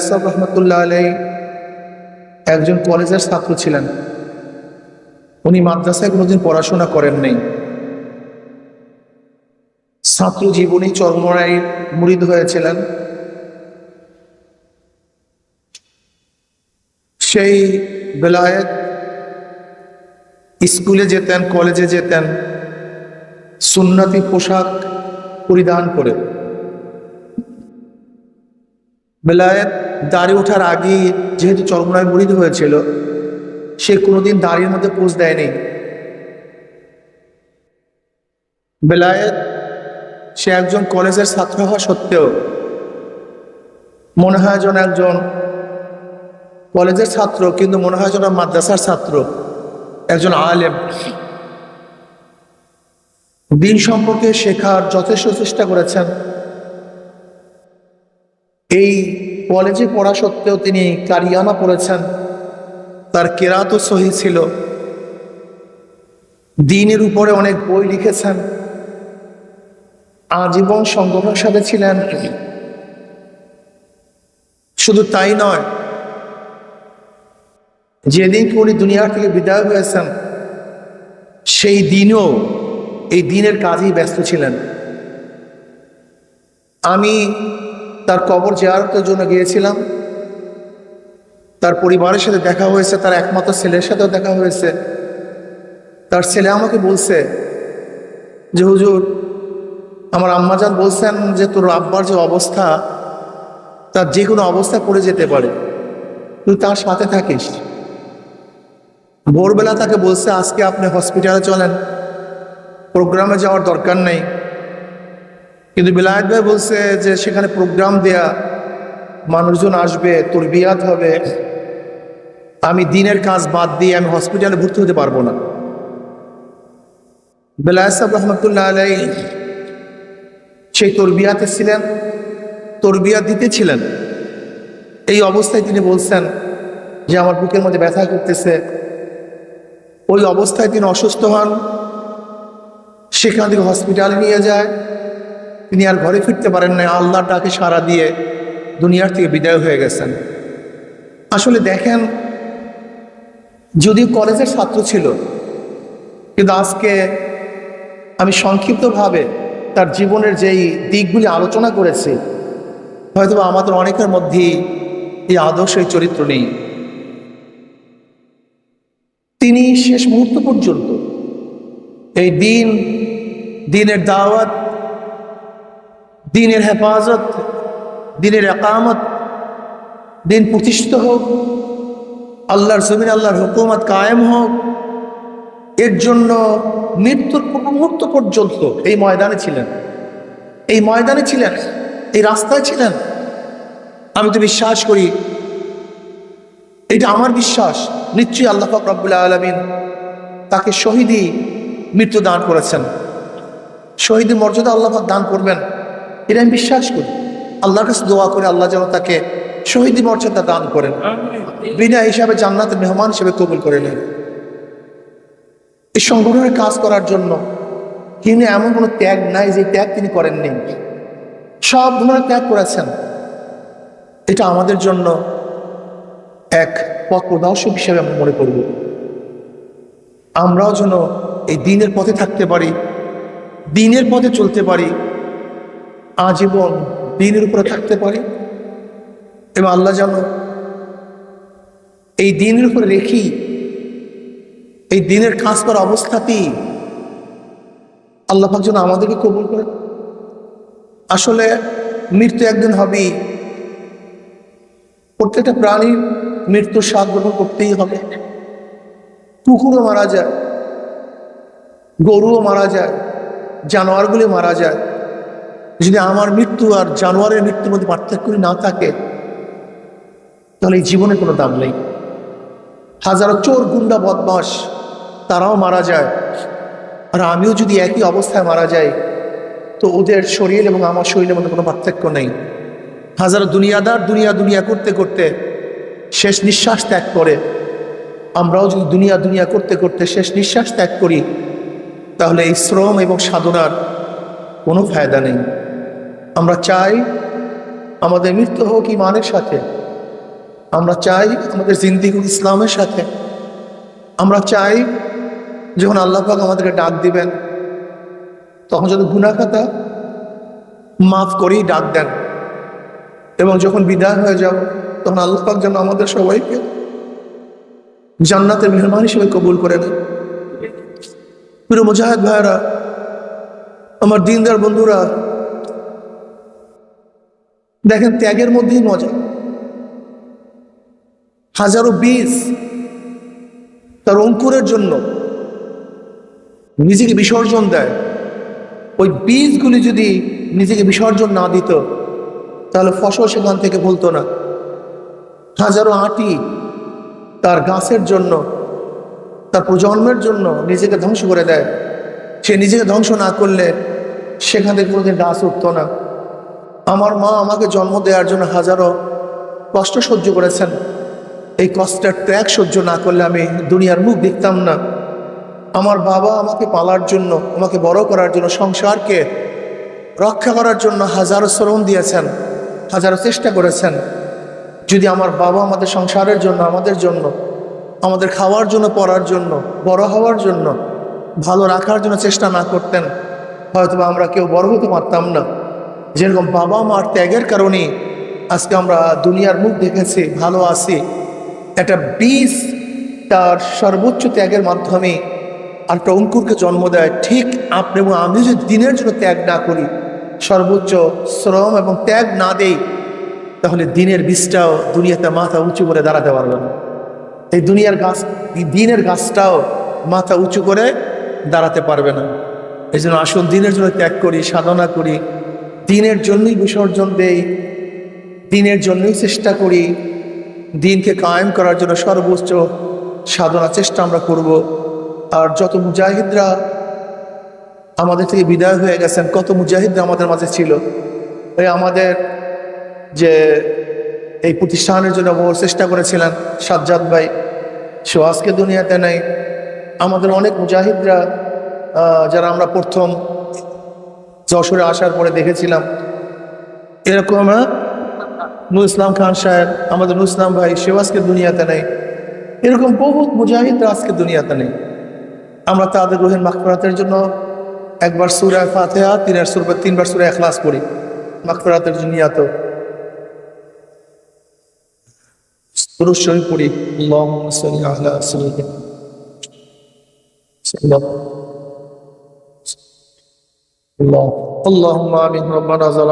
সাহেব রহমতুল্লাহ আলাই একজন কলেজের ছাত্র ছিলেন। উনি মাদ্রাসায় কোনোদিন পড়াশোনা করেন নাই। ছাত্র জীবনী চরমরাই মুরিদ হয়েছিলেন। সেই বেলায়েত স্কুলে যেতেন, কলেজে যেতেন, সুন্নতি পোশাক পরিধান করে। বেলায়েত দাড়ি ওঠার আগেই যেহেতু চরমরায় মুরিদ হয়েছিল, সে কোনোদিন দাড়ির মধ্যে পোষ দেয়নি। বেলায়েত সে একজন কলেজের ছাত্র হওয়া সত্ত্বেও মনে হয় যেন একজন কলেজের ছাত্র, কিন্তু মনে হয় যেন মাদ্রাসার ছাত্র, একজন আলেম। দিন সম্পর্কে শেখার যথেষ্ট চেষ্টা করেছেন। এই কলেজে পড়া সত্ত্বেও তিনি কারিয়ানা পড়েছেন। তার কেরাতও সহি ছিল। দিনের উপরে অনেক বই লিখেছেন। আজীবন সংগঠনের সাথে ছিলেন। শুধু তাই নয়, যেদিন উনি দুনিয়ার থেকে বিদায় হয়েছেন, সেই দিনও এই দিনের কাজেই ব্যস্ত ছিলেন। আমি তার কবর জিয়ারতের জন্য গিয়েছিলাম। তার পরিবারের সাথে দেখা হয়েছে, তার একমাত্র ছেলের সাথেও দেখা হয়েছে। তার ছেলে আমাকে বলছে যে, হুজুর, আমার আম্মাজান বলছেন যে, তোর আব্বার যে অবস্থা, তার যে কোনো অবস্থায় পড়ে যেতে পারে। তুই তার সাথে থাকিস। ভোরবেলা তাকে বলছে, আজকে আপনি হসপিটালে চলেন। প্রোগ্রামে যাওয়ার দরকার নেই। কিন্তু বিলায়ত ভাই বলছে যে সেখানে প্রোগ্রাম দেয়া, মানুষজন আসবে তোর বিয়াত হবে। আমি দিনের কাজ বাদ দিয়ে আমি হসপিটালে ভর্তি হতে পারব না। বেলায় সাহেব রহমতুল্লাহ আলাই সেই তরবিয়াতে ছিলেন তরবিয়া দিতেছিলেন। এই অবস্থায় তিনি বলছেন যে আমার বুকের মধ্যে ব্যথা করতেছে। ওই অবস্থায় তিনি অসুস্থ হন, সেখান থেকে হসপিটালে নিয়ে যায়। তিনি আর ঘরে ফিরতে পারেন না আল্লাহর ডাকে সাড়া দিয়ে দুনিয়ার থেকে বিদায় হয়ে গেছেন। আসলে দেখেন, যদিও কলেজের ছাত্র ছিল, কিন্তু আজকে আমি সংক্ষিপ্তভাবে তার জীবনের যেই দিকগুলি আলোচনা করেছি হয়তো আমাদের অনেকের মধ্যেই এই আদর্শ এই চরিত্র নেই। তিনি শেষ মুহূর্ত পর্যন্ত এই দিন, দিনের দাওয়াত দিনের হেফাজত, দিনের একামত, দিন প্রতিষ্ঠিত হোক, আল্লাহর জমিন আল্লাহর হুকুমত কায়েম হোক, এর জন্য মৃত্যুর মুহূর্ত পর্যন্ত এই ময়দানে ছিলেন। এই ময়দানে ছিলেন, এই রাস্তায় ছিলেন। আমি তো বিশ্বাস করি, এটা আমার বিশ্বাস, নিশ্চয়ই আল্লাহ রব্বুল্লাহ আলমিন তাকে শহীদই মৃত্যু দান করেছেন। শহীদের মর্যাদা আল্লাহ দান করবেন। এটা আমি বিশ্বাস করি। আল্লাহর কাছে দোয়া করে আল্লাহ যেন তাকে শহীদ মর্যাদা দান করেন। বিনা হিসাবে জান্নাতের মেহমান হিসেবে কবুল করে নেন। এই সংগঠনের কাজ করার জন্য তিনি এমন কোনো ত্যাগ নাই যে ত্যাগ তিনি করেননি। সব ধরনের ত্যাগ করেছেন। এটা আমাদের জন্য এক পথ প্রদর্শক হিসেবে আমরা মনে করব। আমরাও যেন এই দিনের পথে থাকতে পারি দিনের পথে চলতে পারি। আজীবন দিনের উপরে থাকতে পারি। এবং আল্লাহ যেন এই দিনের উপরে রেখি এই দিনের কাজ করা অবস্থাতেই আল্লাহ যেন আমাদেরকে কবুল করে আসলে মৃত্যু একদিন হবেই। প্রত্যেকটা প্রাণীর মৃত্যুর স্বাদ গ্রহণ করতেই হবে। কুকুরও মারা যায়, গরুও মারা যায়, জানোয়ারগুলি মারা যায়। যদি আমার মৃত্যু আর জানোয়ারের মৃত্যুর মধ্যে পার্থক্য না থাকে, তাহলে এই জীবনে কোনো দাম নেই। হাজারো চোর, গুন্ডা বদমাস তারাও মারা যায়। আর আমিও যদি একই অবস্থায় মারা যাই, তো ওদের শরীর এবং আমার শরীরের মধ্যে কোনো পার্থক্য নেই। হাজারো দুনিয়াদার দুনিয়া দুনিয়া করতে করতে শেষ নিঃশ্বাস ত্যাগ করে। আমরাও যদি দুনিয়া দুনিয়া করতে করতে শেষ নিঃশ্বাস ত্যাগ করি, তাহলে এই শ্রম এবং সাধনার কোনো ফায়দা নেই। আমরা চাই আমাদের মৃত্যু হোক ইমানের সাথে। আমরা চাই আমাদের জিন্দিগি ইসলামের সাথে। আমরা চাই যখন আল্লাহ পাক আমাদেরকে ডাক দিবেন, তখন যদি গুনাখাতা মাফ করেই ডাক দেন এবং যখন বিদায় হয়ে যাব তখন আল্লাহ পাক যেন আমাদের সবাইকে জান্নাতের মেহমান হিসেবে কবুল করে নেন প্রিয় মুজাহিদ ভাইরা আমার দিনদার বন্ধুরা দেখেন ত্যাগের মধ্যেই মজা। হাজারো বীজ তার অঙ্কুরের জন্য নিজেকে বিসর্জন দেয়। ওই বীজগুলি যদি নিজেকে বিসর্জন না দিত, তাহলে ফসল সেখান থেকে বলতো না। হাজারো আটি তার গাছের জন্য, তার প্রজন্মের জন্য নিজেকে ধ্বংস করে দেয়। সে নিজেকে ধ্বংস না করলে সেখান থেকে কোনোদিন গাছ উঠতো না। আমার মা আমাকে জন্ম দেওয়ার জন্য হাজারো কষ্ট সহ্য করেছেন। এই কষ্টের ত্যাগ সহ্য না করলে আমি দুনিয়ার মুখ দেখতাম না। আমার বাবা আমাকে পালার জন্য, আমাকে বড় করার জন্য, সংসারকে রক্ষা করার জন্য হাজারো শ্রম দিয়েছেন, হাজারো চেষ্টা করেছেন। যদি আমার বাবা আমাদের সংসারের জন্য, আমাদের জন্য, আমাদের খাওয়ার জন্য, পড়ার জন্য, বড় হওয়ার জন্য, ভালো রাখার জন্য চেষ্টা না করতেন হয়তো আমরা কেউ বড় হতে পারতাম না। যেরকম বাবা মার ত্যাগের কারণে আজকে আমরা দুনিয়ার মুখ দেখেছি, ভালো আছি। একটা বীজ তার সর্বোচ্চ ত্যাগের মাধ্যমে একটা অঙ্কুরকে জন্ম দেয়। ঠিক আপনি এবং আমি যদি দিনের জন্য ত্যাগ না করি, সর্বোচ্চ শ্রম এবং ত্যাগ না দেই, তাহলে দিনের বীজটাও দুনিয়াতে মাথা উঁচু করে দাঁড়াতে পারবে না। এই দুনিয়ার গাছ দিনের গাছটাও মাথা উঁচু করে দাঁড়াতে পারবে না। এই জন্য আসুন দিনের জন্য ত্যাগ করি, সাধনা করি দিনের জন্যই বিসর্জন দেই, দিনের জন্যই চেষ্টা করি, দিনকে কায়েম করার জন্য সর্বোচ্চ সাধনা চেষ্টা আমরা করব। আর যত মুজাহিদরা আমাদের থেকে বিদায় হয়ে গেছেন, কত মুজাহিদরা আমাদের মাঝে ছিল এই আমাদের যে এই প্রতিষ্ঠানের জন্য বহু চেষ্টা করেছিলেন সাজ্জাদ ভাই, সে আজকে দুনিয়াতে নেই। আমাদের অনেক মুজাহিদরা যারা আমরা প্রথম যশোরে আসার পরে দেখেছিলাম, এরকম আমরা নুর ইসলাম খান সাহেব, আমাদের নুর ইসলাম ভাই, সেও আজকে দুনিয়াতে নেই। এরকম বহুত মুজাহিদরা আজকে দুনিয়াতে নেই। আমরা তাদের রোহেন মাকফরাতের জন্য একবার সুরায় ফাতেহা, তিনের সুর তিনবার সুরায় এখলাস পড়ি। মাকফরাতের জন্য নিয়াত। দুরূদ শরীফ পড়ি। আল্লাহুম্মা সাল্লি আলা সাইয়্যিদিনা সাল্লাল্লাহু